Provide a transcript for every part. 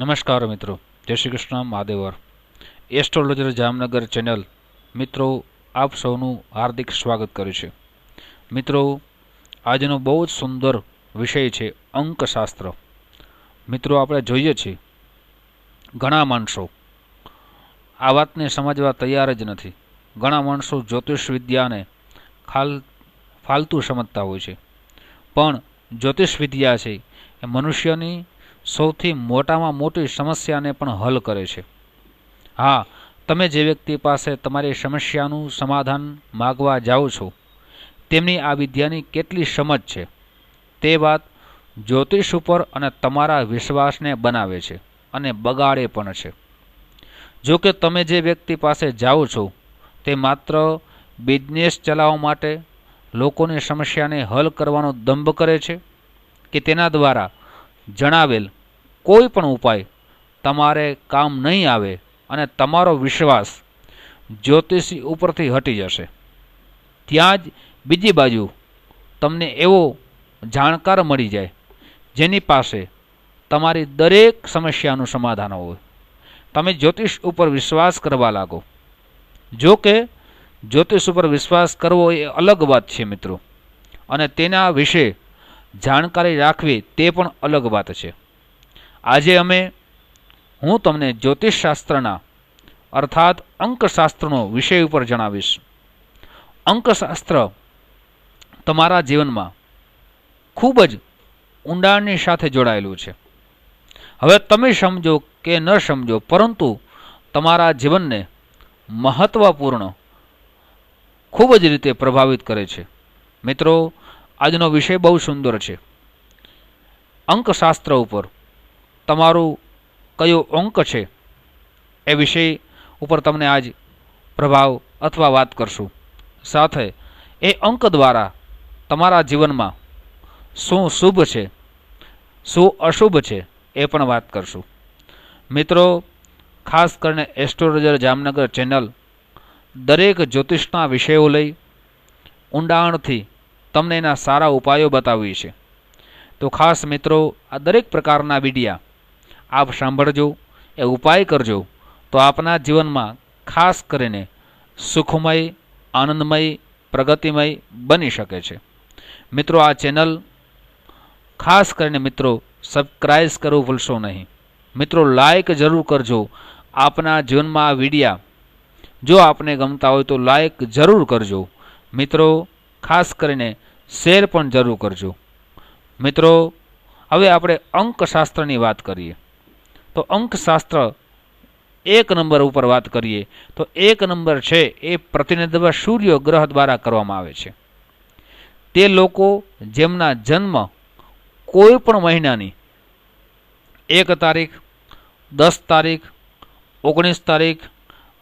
નમસ્કાર મિત્રો, જય શ્રી કૃષ્ણ, મહાદેવર. એસ્ટ્રોલોજર જામનગર ચેનલ મિત્રો, આપ સૌનું હાર્દિક સ્વાગત કરું છે. મિત્રો, આજનો બહુ જ સુંદર વિષય છે અંકશાસ્ત્ર. મિત્રો, આપણે જોઈએ છીએ ઘણા માણસો. આ વાતને સમજવા તૈયાર જ નથી. ઘણા માણસો જ્યોતિષ વિદ્યાને ખાલ, ફાલતુ સમજતા હોય છે. પણ જ્યોતિષ વિદ્યા છે એ મનુષ્યની સૌથી મોટામાં મોટી સમસ્યાને પણ હલ કરે છે. હા, તમે જે વ્યક્તિ પાસે તમારી સમસ્યાનું સમાધાન માગવા જાઓ છો, તેમની આ વિદ્યાની કેટલી સમજ છે? તે વાત જ્યોતિષ ઉપર અને તમારા વિશ્વાસને બનાવે છે અને બગાડે પણ છે. જો કે તમે જે વ્યક્તિ પાસે જાઓ છો, તે માત્ર બિઝનેસ ચલાવવા માટે લોકોની સમસ્યાને હલ કરવાનો દંભ કરે છે કે તેના દ્વારા જણાવેલ કોઈ પણ ઉપાય તમારે કામ નહીં આવે અને તમારો વિશ્વાસ જ્યોતિષી ઉપરથી હટી જશે. ત્યાં જ બીજી બાજુ તમને એવો જાણકાર મળી જાય જેની પાસે તમારી દરેક સમસ્યાનું સમાધાન હોય. તમે જ્યોતિષ ઉપર વિશ્વાસ કરવા લાગો. જો કે જ્યોતિષ ઉપર વિશ્વાસ કરવો એ અલગ વાત છે મિત્રો. અને તેના વિશે જાણકારી રાખવી તે પણ અલગ વાત છે. આજે અમે હું તમને જ્યોતિષશાસ્ત્રના અર્થાત અંકશાસ્ત્રનો વિષય ઉપર જણાવીશ. અંકશાસ્ત્ર તમારા જીવનમાં ખૂબ જ ઊંડાણની સાથે જોડાયેલું છે. હવે તમે સમજો કે ન સમજો, પરંતુ તમારા જીવનને મહત્ત્વપૂર્ણ ખૂબ જ રીતે પ્રભાવિત કરે છે. મિત્રો આજનો વિષય બહુ સુંદર છે. અંકશાસ્ત્ર ઉપર તમારું કયો અંક છે એ વિષય ઉપર તમને આજ પ્રભાવ અથવા વાત કરશું. સાથે એ અંક દ્વારા તમારા જીવનમાં શું શુભ છે, શું અશુભ છે એ પણ વાત કરશું. મિત્રો, ખાસ કરીને એસ્ટ્રોલોજર જામનગર ચેનલ દરેક જ્યોતિષના વિષયો લઈ ઊંડાણથી તમને એના સારા ઉપાયો બતાવીએ છે. તો ખાસ મિત્રો, આ દરેક પ્રકારના વિડિયા આપ સાંભળજો, એ ઉપાય કરજો, તો આપના જીવનમાં ખાસ કરીને સુખમય, આનંદમય, પ્રગતિમય બની શકે છે. મિત્રો, આ ચેનલ ખાસ કરીને મિત્રો સબસ્ક્રાઇબ કરવું ભૂલશો નહીં. મિત્રો લાઈક જરૂર કરજો. આપના જીવનમાં આ વિડિયા જો આપને ગમતા હોય તો લાઈક જરૂર કરજો. મિત્રો ખાસ કરીને શેર પણ જરૂર કરજો. મિત્રો, હવે આપણે અંકશાસ્ત્રની વાત કરીએ. તો અંકશાસ્ત્ર એક નંબર ઉપર વાત કરીએ, તો એક નંબર છે એ પ્રતિનિધિત્વ સૂર્ય ગ્રહ દ્વારા કરવામાં આવે છે. તે લોકો જેમના જન્મ કોઈ પણ મહિનાની એક તારીખ, દસ તારીખ, ઓગણીસ તારીખ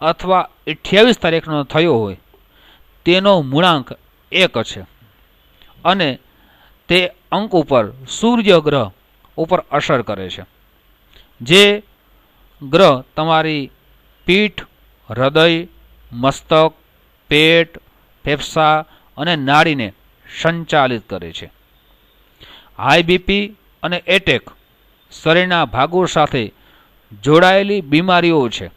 અથવા અઠ્યાવીસ તારીખનો થયો હોય, તેનો મૂળાંક એક છે. અને તે અંક ઉપર સૂર્ય ગ્રહ ઉપર અસર કરે છે. જે ગ્રહ તમારી પીઠ, હૃદય, મસ્તક, પેટ, ફેફસા અને નાડીને સંચાલિત કરે છે. હાઈ બીપી અને એટેક શરીરના ભાગો સાથે જોડાયેલી બીમારીઓ છે.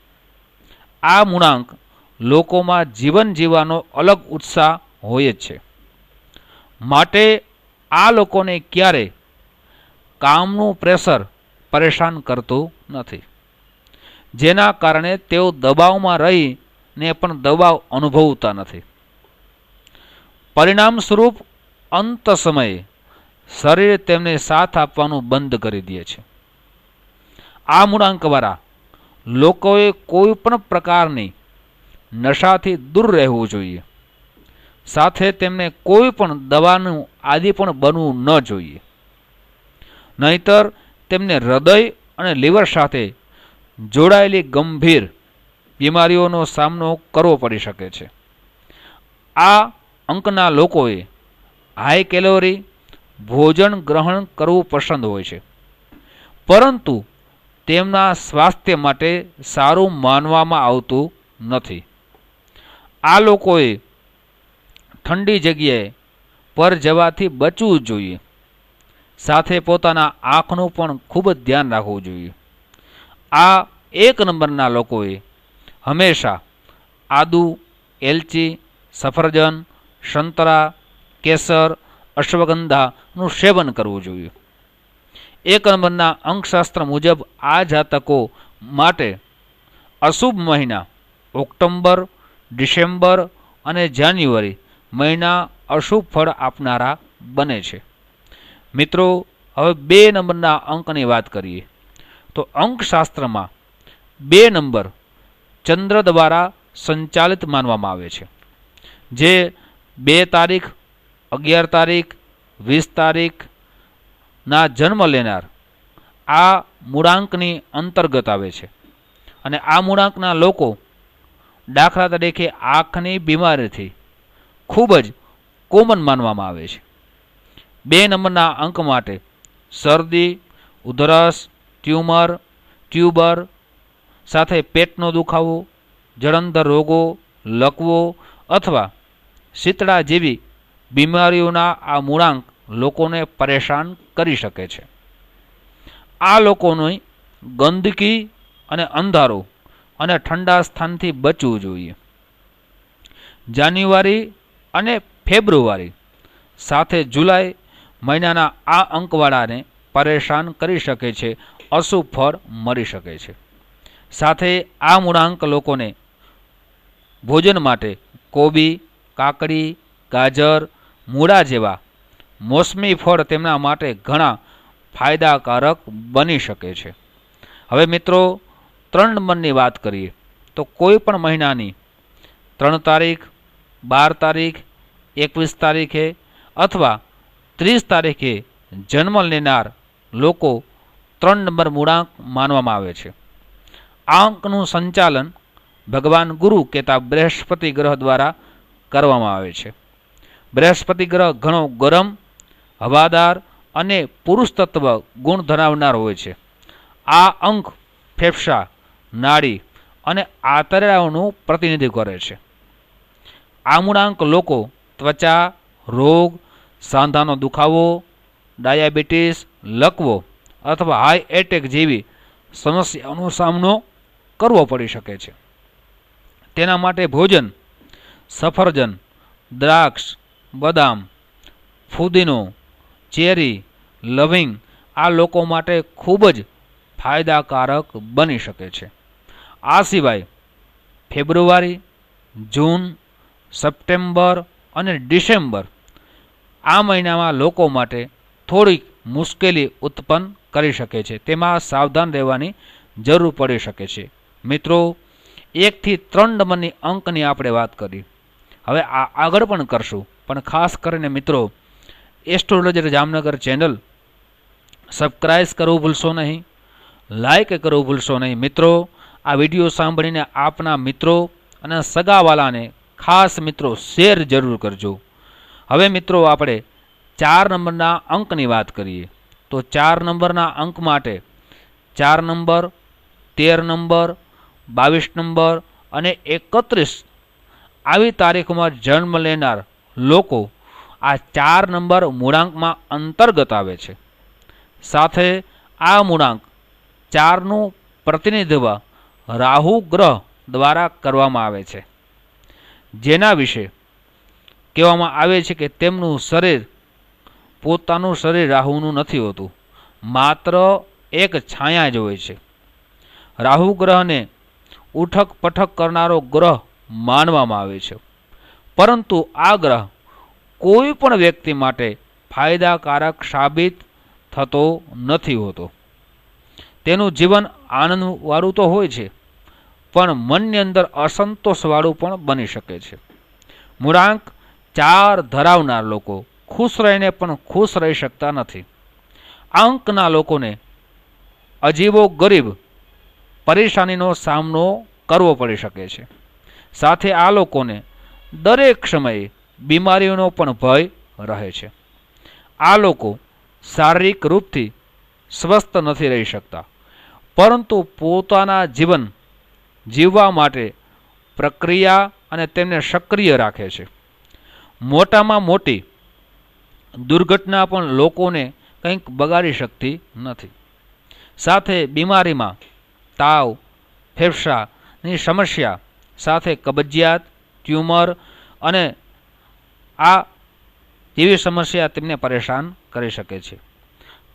આ મૂળાંક લોકોમાં જીવન જીવવાનો અલગ ઉત્સાહ હોય જ છે. માટે આ લોકોને ક્યારે કામનું પ્રેશર પરેશાન કરતું નથી. જેના કારણે તેઓ દબાવમાં રહીને પણ દબાવ અનુભવતા નથી. પરિણામ સ્વરૂપ અંત સમયે શરીર તેમને સાથ આપવાનું બંધ કરી દે છે. આ મૂળાંકવાળા લોકોએ કોઈ પણ પ્રકારની નશાથી દૂર રહેવું જોઈએ. સાથે તેમને કોઈ પણ દવાનું આદિ પણ બનવું ન જોઈએ. નહીતર તેમને હૃદય અને લીવર સાથે જોડાયેલી ગંભીર બીમારીઓનો સામનો કરવો પડી શકે છે. આ અંકના લોકોએ હાઈ કેલોરી ભોજન ગ્રહણ કરવું પસંદ હોય છે. પરંતુ તેમના સ્વાસ્થ્ય માટે સારું માનવામાં આવતું નથી. આ લોકોએ ઠંડી જગ્યાએ પર જવાથી બચવું જોઈએ. સાથે પોતાના આંખનું પણ ખૂબ જ ધ્યાન રાખવું જોઈએ. આ એક નંબરના લોકોએ હંમેશા આદુ, એલચી, સફરજન, સંતરા, કેસર અશ્વગંધાનું સેવન કરવું જોઈએ. એક નંબરના અંકશાસ્ત્ર મુજબ આ જાતકો માટે અશુભ મહિના ઓક્ટોબર ડિસેમ્બર અને જાન્યુઆરી મહિના અશુભ ફળ આપનારા બને છે. મિત્રો, હવે બે નંબરના અંકની વાત કરીએ. તો અંકશાસ્ત્રમાં બે નંબર ચંદ્ર દ્વારા સંચાલિત માનવામાં આવે છે. જે બે તારીખ, અગિયાર તારીખ, વીસ તારીખના જન્મ લેનાર આ મૂળાંકની અંતર્ગત આવે છે. અને આ મૂળાંકના લોકો દાખલા તરીકે આંખની બીમારીથી ખૂબ જ કોમન માનવામાં આવે છે. બે નંબરના અંક માટે શરદી, ઉધરસ, ટ્યુમર, ટ્યુબર, સાથે પેટનો દુખાવો જળંધર રોગો, લકવો અથવા શીતળા જેવી બીમારીઓના આ મૂળાંક લોકોને પરેશાન કરી શકે છે. આ લોકોની ગંદકી અને અંધારો અને ઠંડા સ્થાનથી બચવું જોઈએ. જાન્યુઆરી અને ફેબ્રુઆરી સાથે જુલાઈ મહિનાના આ અંકવાળાને પરેશાન કરી શકે છે અશુભ ફળ મળી શકે છે. સાથે આ મૂળાંક લોકોને ભોજન માટે કોબી, કાકડી, ગાજર, મૂળા જેવા મોસમી ફળ તેમના માટે ઘણા ફાયદાકારક બની શકે છે. હવે મિત્રો, ત્રણ નંબરની વાત કરીએ તો કોઈ પણ મહિનાની ત્રણ તારીખ બાર તારીખ, એકવીસ તારીખે અથવા ત્રીસ તારીખે જન્મ લેનાર લોકો ત્રણ નંબર મૂળાંક માનવામાં આવે છે. આ અંકનું સંચાલન ભગવાન ગુરુ કહેતા બૃહસ્પતિ ગ્રહ દ્વારા કરવામાં આવે છે. બૃહસ્પતિ ગ્રહ ઘણો ગરમ, હવાદાર અને પુરુષ તત્વ ગુણ ધરાવનાર હોય છે. આ અંક ફેફસા, નાડી અને આંતરડાઓનું પ્રતિનિધિત્વ કરે છે. આ મૂળાંક લોકો, ત્વચા, રોગ, સાંધાનો દુખાવો, ડાયાબિટીસ, લકવો અથવા હાઈ એટેક જેવી સમસ્યાઓનો સામનો કરવો પડી શકે છે. તેના માટે ભોજન, સફરજન, દ્રાક્ષ, બદામ, ફુદીનો, ચેરી, લવિંગ આ લોકો માટે ખૂબ જ ફાયદાકારક બની શકે છે. આ સિવાય ફેબ્રુઆરી, જૂન સપ્ટેમ્બર અને ડિસેમ્બર આ મહિનામાં લોકો માટે થોડીક મુશ્કેલી ઉત્પન્ન કરી શકે છે. તેમાં સાવધાન રહેવાની જરૂર પડી શકે છે. મિત્રો, એકથી ત્રણ નંબરની અંકની આપણે વાત કરી. હવે આ આગળ પણ કરશું. પણ ખાસ કરીને મિત્રો, એસ્ટ્રોલોજર જામનગર ચેનલ સબસ્ક્રાઈબ કરવું ભૂલશો નહીં, લાઇક કરવું ભૂલશો નહીં. મિત્રો, આ વીડિયો સાંભળીને આપના મિત્રો અને સગાવાલાને ખાસ મિત્રો શેર જરૂર કરજો. હવે મિત્રો આપણે ચાર નંબરના અંકની વાત કરીએ. તો ચાર નંબરના અંક માટે ચાર નંબર, તેર નંબર, બાવીસ નંબર અને એકત્રીસ આવી તારીખોમાં જન્મ લેનાર લોકો આ ચાર નંબર મૂળાંકમાં અંતર્ગત આવે છે. સાથે આ મૂળાંક ચારનું પ્રતિનિધિત્વ રાહુ ગ્રહ દ્વારા કરવામાં આવે છે. જેના વિશે કહેવામાં આવે છે કે તેમનું શરીર પોતાનું શરીર રાહુનું નથી હોતું. માત્ર એક છાયા જ હોય છે. રાહુ ગ્રહને ઉઠક પઠક કરનારો ગ્રહ માનવામાં આવે છે. પરંતુ આ ગ્રહ કોઈ પણ વ્યક્તિ માટે ફાયદાકારક સાબિત થતો નથી હોતો. તેનું જીવન આનંદવાળું તો હોય છે. પણ મનની અંદર અસંતોષવાળું પણ બની શકે છે. મૂળાંક ચાર ધરાવનાર લોકો ખુશ રહીને પણ ખુશ રહી શકતા નથી. અંકના લોકોને અજીબો ગરીબ પરેશાનીનો સામનો કરવો પડી શકે છે. સાથે આ લોકોને દરેક સમયે બીમારીઓનો પણ ભય રહે છે. આ લોકો શારીરિક રૂપથી સ્વસ્થ નથી રહી શકતા, પરંતુ પોતાના જીવન જીવવા માટે પ્રક્રિયા અને તેમને સક્રિય રાખે છે. મોટામાં મોટી દુર્ઘટના પણ લોકોને કંઈક બગાડી શકતી નથી. સાથે બીમારીમાં તાવ, ફેફસાની સમસ્યા, સાથે કબજિયાત, ટ્યુમર અને આ જેવી સમસ્યા તેમને પરેશાન કરી શકે છે.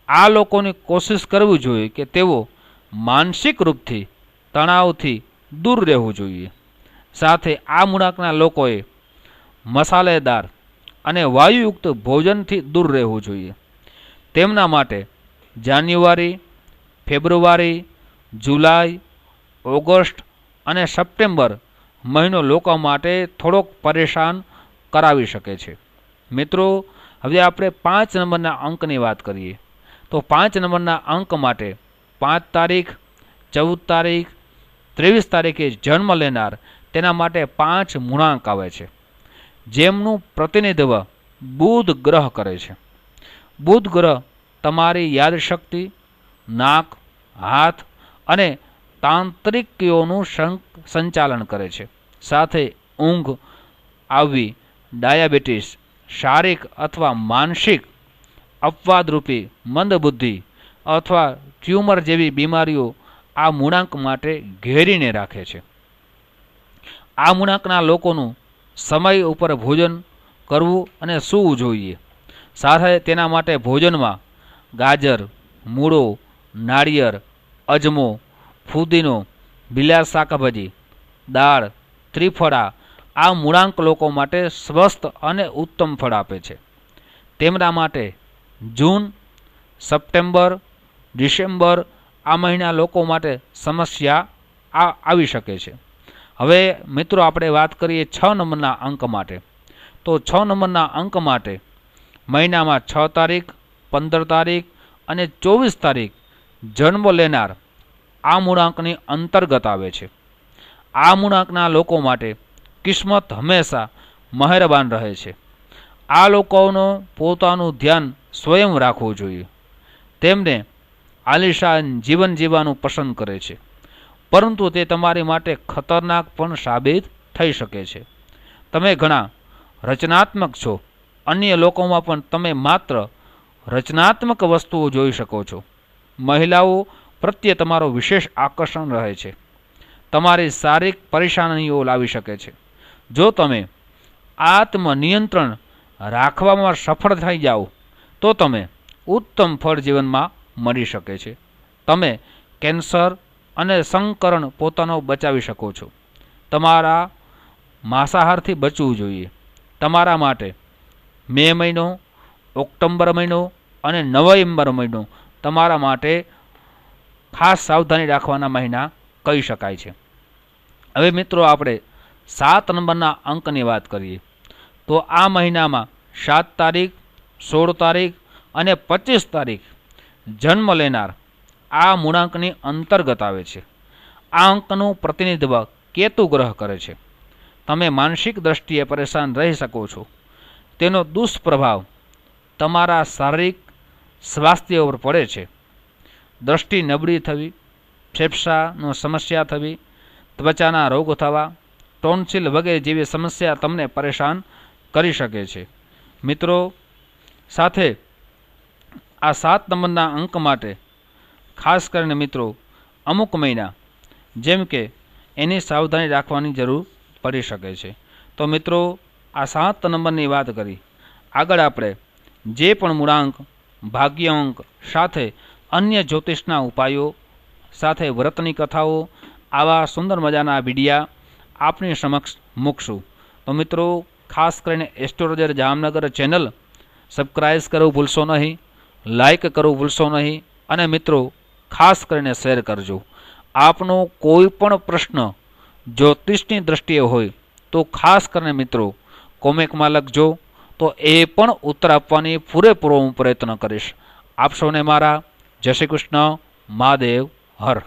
આ લોકોની કોશિશ કરવી જોઈએ કે તેઓ માનસિક રૂપથી તણાવથી દૂર રહેવું જોઈએ. સાથે આ મૂળાંકના લોકોએ મસાલેદાર અને વાયુયુક્ત ભોજનથી દૂર રહેવું જોઈએ. તેમના માટે જાન્યુઆરી, ફેબ્રુઆરી, જુલાઈ, ઓગસ્ટ અને સપ્ટેમ્બર મહિનો લોકો માટે થોડોક પરેશાન કરાવી શકે છે. મિત્રો, હવે આપણે પાંચ નંબરના અંકની વાત કરીએ. તો પાંચ નંબરના અંક માટે પાંચ તારીખ, ચૌદ તારીખ ત્રેવીસ તારીખે જન્મ લેનાર તેના માટે પાંચ મૂળાંક આવે છે. જેમનું પ્રતિનિધિત્વ બુધ ગ્રહ કરે છે. બુધ ગ્રહ તમારી યાદશક્તિ, નાક, હાથ અને તાંત્રિકીઓનું સંચાલન કરે છે. સાથે ઊંઘ આવવી, ડાયાબિટીસ, શારીરિક અથવા માનસિક અપવાદરૂપી મંદબુદ્ધિ અથવા ટ્યુમર જેવી બીમારીઓ આ મૂળાંક માટે ઘેરીને રાખે છે. આ મૂળાંકના લોકોનું સમય ઉપર ભોજન કરવું અને સૂવું જોઈએ. સાથે તેના માટે ભોજનમાં ગાજર, મૂળો, નાળિયેર, અજમો, ફુદીનો લીલા શાકભાજી, દાળ, ત્રિફળા આ મૂળાંક લોકો માટે સ્વસ્થ અને ઉત્તમ ફળ આપે છે. તેમના માટે જૂન, સપ્ટેમ્બર, ડિસેમ્બર આ મહિના લોકો માટે સમસ્યા આ આવી શકે છે. હવે મિત્રો આપણે વાત કરીએ છ નંબરના અંક માટે. તો છ નંબરના અંક માટે મહિનામાં છ તારીખ, પંદર તારીખ અને ચોવીસ તારીખ જન્મ લેનાર આ મૂળાંકની અંતર્ગત આવે છે. આ મૂળાંકના લોકો માટે કિસ્મત હંમેશા મહેરબાન રહે છે. આ લોકોનું પોતાનું ધ્યાન સ્વયં રાખવું જોઈએ. તેમને આલિશાન જીવન જીવવાનું પસંદ કરે છે. પરંતુ તે તમારી માટે ખતરનાક પણ સાબિત થઈ શકે છે. તમે ઘણા રચનાત્મક છો. અન્ય લોકોમાં પણ તમે માત્ર રચનાત્મક વસ્તુઓ જોઈ શકો છો. મહિલાઓ પ્રત્યે તમારો વિશેષ આકર્ષણ રહે છે. તમારી શારીરિક પરેશાનીઓ લાવી શકે છે. જો તમે આત્મનિયંત્રણ રાખવામાં સફળ થઈ જાઓ, તો તમે ઉત્તમ ફળ જીવનમાં મળી શકે છે. તમે કેન્સર અને સંકરણ પોતાનો બચાવી શકો છો. તમારા માંસાહારથી બચવું જોઈએ. તમારા માટે મે મહિનો ઓક્ટોમ્બર મહિનો અને નવેમ્બર મહિનો તમારા માટે ખાસ સાવધાની રાખવાના મહિના કહી શકાય છે. હવે મિત્રો આપણે સાત નંબરના અંકની વાત કરીએ. તો આ મહિનામાં સાત તારીખ, સોળ તારીખ અને પચીસ તારીખ જન્મ લેનાર. આ મૂળાંકની અંતર્ગત આવે છે. આ અંકનું પ્રતિનિધિત્વ કેતુ ગ્રહ કરે છે. તમે માનસિક દ્રષ્ટિએ પરેશાન રહી શકો છો. તેનો દુષ્પ્રભાવ તમારા શારીરિક સ્વાસ્થ્ય ઉપર પડે છે. દ્રષ્ટિ નબળી થવી, ફેફસાનો સમસ્યા થવી, ત્વચાના રોગ થવા ટોન્સિલ વગેરે જેવી સમસ્યા તમને પરેશાન કરી શકે છે. મિત્રો, સાથે આ સાત નંબરના અંક માટે, ખાસ કરીને મિત્રો, અમુક મહિના, જેમ કે એની સાવધાની રાખવાની જરૂર પડી શકે છે. તો મિત્રો, આ સાત નંબરની વાત કરી. આગળ આપણે જે પણ મૂળાંક, ભાગ્ય અંક સાથે અન્ય જ્યોતિષના ઉપાયો સાથે વ્રતની કથાઓ, આવા સુંદર મજાના વિડીયા આપની સમક્ષ મૂકશું. તો મિત્રો, ખાસ કરીને એસ્ટ્રોલોજર જામનગર ચેનલ સબસ્ક્રાઈબ કરવું ભૂલશો નહીં. લાઈક કરવું ભૂલશો નહીં અને મિત્રો, ખાસ કરીને શેર કરજો. આપનો કોઈ પણ પ્રશ્ન જ્યોતિષની દ્રષ્ટિએ હોય તો ખાસ કરીને મિત્રો કોમેકમાં લખજો. તો એ પણ ઉત્તર આપવાની પૂરેપૂરો હું પ્રયત્ન કરીશ. આપ સૌને મારા જય શ્રી કૃષ્ણ, મહાદેવ, હર.